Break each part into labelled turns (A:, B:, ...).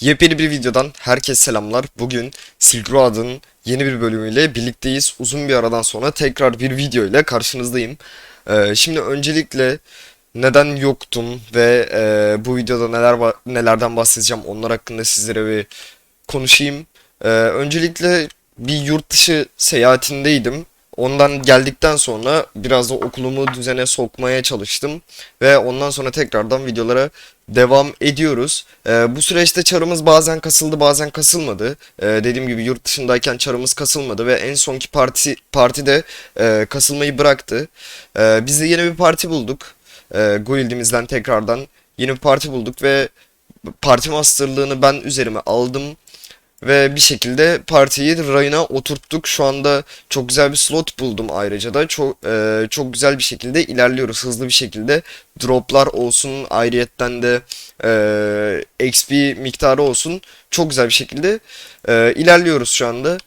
A: Yepyeni bir videodan herkese selamlar. Bugün Silk Road'ın yeni bir bölümüyle birlikteyiz. Uzun bir aradan sonra tekrar bir video ile karşınızdayım. Ee, şimdi öncelikle neden yoktum ve e, bu videoda neler nelerden bahsedeceğim onlar hakkında sizlere bir konuşayım. Ee, öncelikle bir yurt dışı seyahatindeydim. Ondan geldikten sonra biraz da okulumu düzene sokmaya çalıştım ve ondan sonra tekrardan videolara devam ediyoruz. Ee, bu süreçte çarımız bazen kasıldı, bazen kasılmadı. Ee, dediğim gibi yurt dışındayken çarımız kasılmadı ve en sonki parti partide e, kasılmayı bıraktı. Ee, biz de yeni bir parti bulduk. Ee, Guild'imizden tekrardan yeni bir parti bulduk ve parti masterlığını ben üzerime aldım. Ve bir şekilde partiyi rayına oturttuk. Şu anda çok güzel bir slot buldum ayrıca da. Çok e, çok güzel bir şekilde ilerliyoruz. Hızlı bir şekilde droplar olsun, ayrıyetten de e, XP miktarı olsun. Çok güzel bir şekilde e, ilerliyoruz şu anda.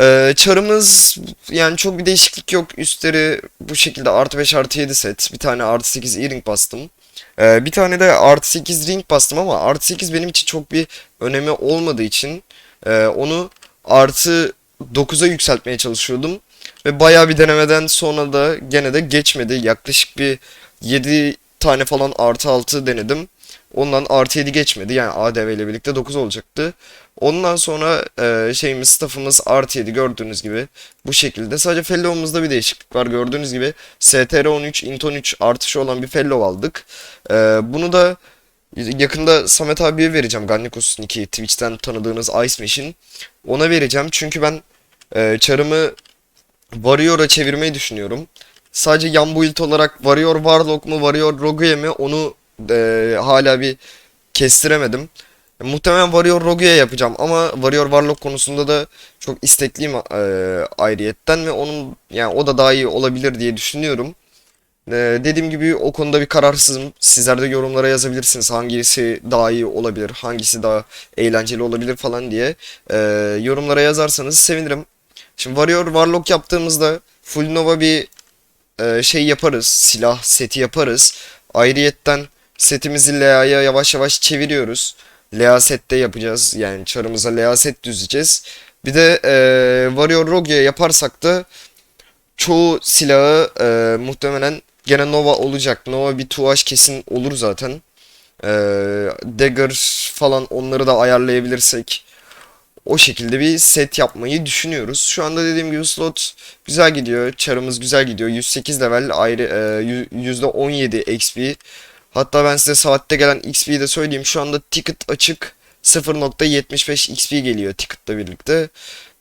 A: E, çarımız yani çok bir değişiklik yok. Üstleri bu şekilde artı 5 artı 7 set. Bir tane artı 8 e-ring bastım. Ee, bir tane de artı 8 ring bastım ama artı 8 benim için çok bir önemi olmadığı için e, onu artı 9'a yükseltmeye çalışıyordum. Ve bayağı bir denemeden sonra da gene de geçmedi. Yaklaşık bir 7 tane falan artı 6 denedim. Ondan artı 7 geçmedi. Yani ADV ile birlikte 9 olacaktı. Ondan sonra e, şeyimiz staffımız artı 7 gördüğünüz gibi bu şekilde. Sadece fellow'umuzda bir değişiklik var. Gördüğünüz gibi STR 13, int 13 artışı olan bir fellow aldık. E, bunu da yakında Samet abiye vereceğim. Gannikos 2 Twitch'ten tanıdığınız Ice Machine. Ona vereceğim. Çünkü ben e, çarımı Warrior'a çevirmeyi düşünüyorum. Sadece yan build olarak Warrior Warlock mu Warrior Rogue mi onu e, hala bir kestiremedim. Muhtemelen Warrior Rogue'ya yapacağım ama Warrior Warlock konusunda da çok istekliyim e, ayrıyetten ve onun yani o da daha iyi olabilir diye düşünüyorum. E, dediğim gibi o konuda bir kararsızım. Sizler de yorumlara yazabilirsiniz hangisi daha iyi olabilir, hangisi daha eğlenceli olabilir falan diye. E, yorumlara yazarsanız sevinirim. Şimdi Warrior Warlock yaptığımızda Full Nova bir e, şey yaparız. Silah seti yaparız. Ayrıyetten setimizi Lea'ya yavaş yavaş çeviriyoruz. Lea sette yapacağız. Yani çarımıza Lea set düzeceğiz. Bir de e, Warrior Rogue'ya yaparsak da çoğu silahı e, muhtemelen gene Nova olacak. Nova bir tuğaş kesin olur zaten. E, Dagger falan onları da ayarlayabilirsek o şekilde bir set yapmayı düşünüyoruz. Şu anda dediğim gibi slot güzel gidiyor. Çarımız güzel gidiyor. 108 level ayrı e, %17 XP. Hatta ben size saatte gelen XP'yi de söyleyeyim. Şu anda ticket açık 0.75 XP geliyor ticket'la birlikte.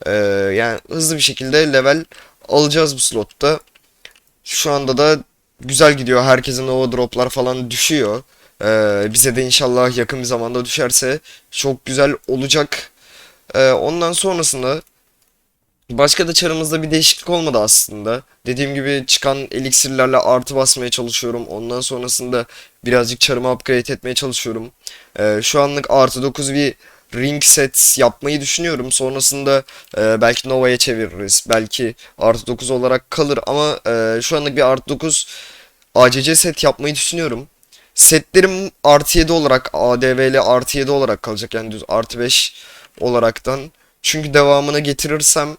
A: E, yani hızlı bir şekilde level alacağız bu slotta. Şu anda da güzel gidiyor. Herkesin o droplar falan düşüyor. E, bize de inşallah yakın bir zamanda düşerse çok güzel olacak. Ee, ondan sonrasında başka da çarımızda bir değişiklik olmadı aslında. Dediğim gibi çıkan eliksirlerle artı basmaya çalışıyorum. Ondan sonrasında birazcık çarımı upgrade etmeye çalışıyorum. Ee, şu anlık artı 9 bir ring set yapmayı düşünüyorum. Sonrasında e, belki Nova'ya çeviririz. Belki artı 9 olarak kalır ama e, şu anlık bir artı 9 ACC set yapmayı düşünüyorum. Setlerim artı 7 olarak ADV'li artı 7 olarak kalacak. Yani düz artı 5 olaraktan. Çünkü devamını getirirsem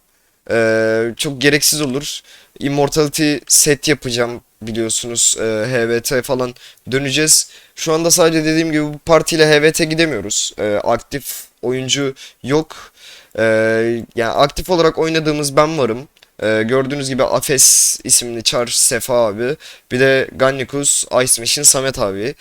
A: eee, çok gereksiz olur. Immortality set yapacağım biliyorsunuz. Eee, HVT falan döneceğiz. Şu anda sadece dediğim gibi bu partiyle HVT gidemiyoruz. Eee, aktif oyuncu yok. Eee, yani aktif olarak oynadığımız ben varım. Ee, gördüğünüz gibi Afes isimli Char Sefa abi. Bir de Gannikus, Ice Machine, Samet abi.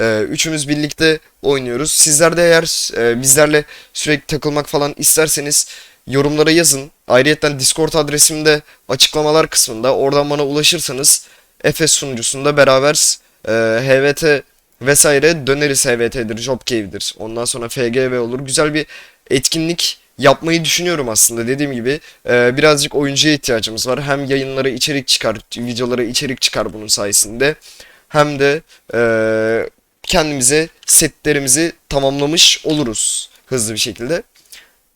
A: Ee, üçümüz birlikte oynuyoruz. Sizler de eğer e, bizlerle sürekli takılmak falan isterseniz yorumlara yazın. Ayrıca Discord adresim de açıklamalar kısmında. Oradan bana ulaşırsanız Efes sunucusunda beraber e, HVT vesaire döneriz HVT'dir, Job Cave'dir. Ondan sonra FGV olur. Güzel bir etkinlik yapmayı düşünüyorum aslında. Dediğim gibi e, birazcık oyuncuya ihtiyacımız var. Hem yayınlara içerik çıkar, videolara içerik çıkar bunun sayesinde. Hem de e, kendimize setlerimizi tamamlamış oluruz hızlı bir şekilde.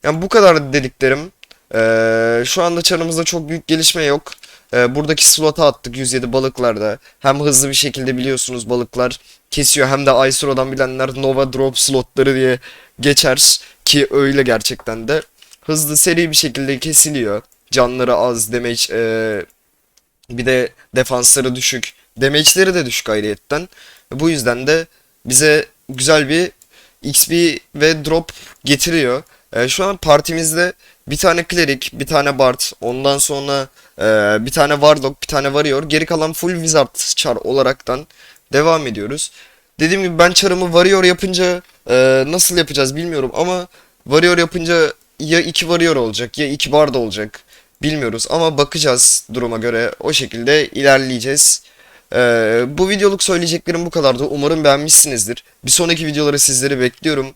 A: Yani bu kadar dediklerim. E, şu anda çarımızda çok büyük gelişme yok. e, buradaki slota attık 107 balıklarda. Hem hızlı bir şekilde biliyorsunuz balıklar kesiyor hem de Aisura'dan bilenler Nova Drop slotları diye geçer ki öyle gerçekten de. Hızlı seri bir şekilde kesiliyor. Canları az damage e, bir de defansları düşük. Damage'leri de düşük ayrıyetten. Bu yüzden de bize güzel bir XP ve drop getiriyor. Ee, şu an partimizde bir tane Cleric, bir tane Bard, ondan sonra e, bir tane Warlock, bir tane Warrior. Geri kalan full Wizard char olaraktan devam ediyoruz. Dediğim gibi ben charımı Warrior yapınca e, nasıl yapacağız bilmiyorum ama Warrior yapınca ya iki Warrior olacak ya iki Bard olacak. Bilmiyoruz ama bakacağız duruma göre o şekilde ilerleyeceğiz. Ee, bu videoluk söyleyeceklerim bu kadardı. Umarım beğenmişsinizdir. Bir sonraki videoları sizleri bekliyorum.